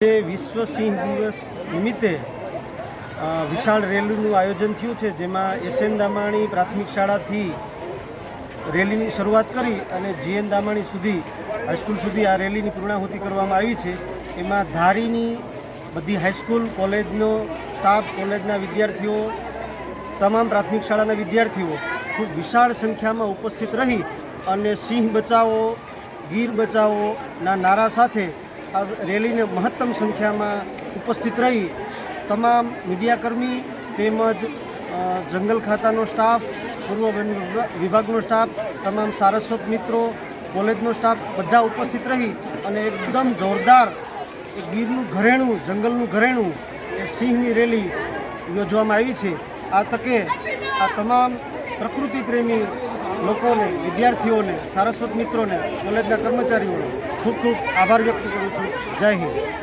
આજે વિશ્વ સિંહ દિવસ નિમિત્તે વિશાળ રેલીનું આયોજન થયું છે, જેમાં એસએન દામાણી પ્રાથમિક શાળાથી રેલીની શરૂઆત કરી અને જીએન દામાણી સુધી, હાઈસ્કૂલ સુધી આ રેલીની પૂર્ણાહુતિ કરવામાં આવી છે. એમાં ધારીની બધી હાઈસ્કૂલ, કોલેજનો સ્ટાફ, કોલેજના વિદ્યાર્થીઓ, તમામ પ્રાથમિક શાળાના વિદ્યાર્થીઓ ખૂબ વિશાળ સંખ્યામાં ઉપસ્થિત રહી અને સિંહ બચાવો, ગીર બચાવોના નારા સાથે આ રેલીને મહત્તમ સંખ્યામાં ઉપસ્થિત રહી તમામ મીડિયાકર્મી તેમજ જંગલ ખાતાનો સ્ટાફ, પૂર્વ વન વિભાગનો સ્ટાફ, તમામ સારસ્વત મિત્રો, કોલેજનો સ્ટાફ બધા ઉપસ્થિત રહી અને એકદમ જોરદાર ગીરનું ઘરેણું, જંગલનું ઘરેણું એ સિંહની રેલી યોજવામાં આવી છે. આ તકે આ તમામ પ્રકૃતિ પ્રેમી લોકોને, વિદ્યાર્થીઓને, સારસ્વત મિત્રોને, કોલેજના કર્મચારીઓને ખૂબ ખૂબ આભાર વ્યક્ત કરું છું જય હિન્દ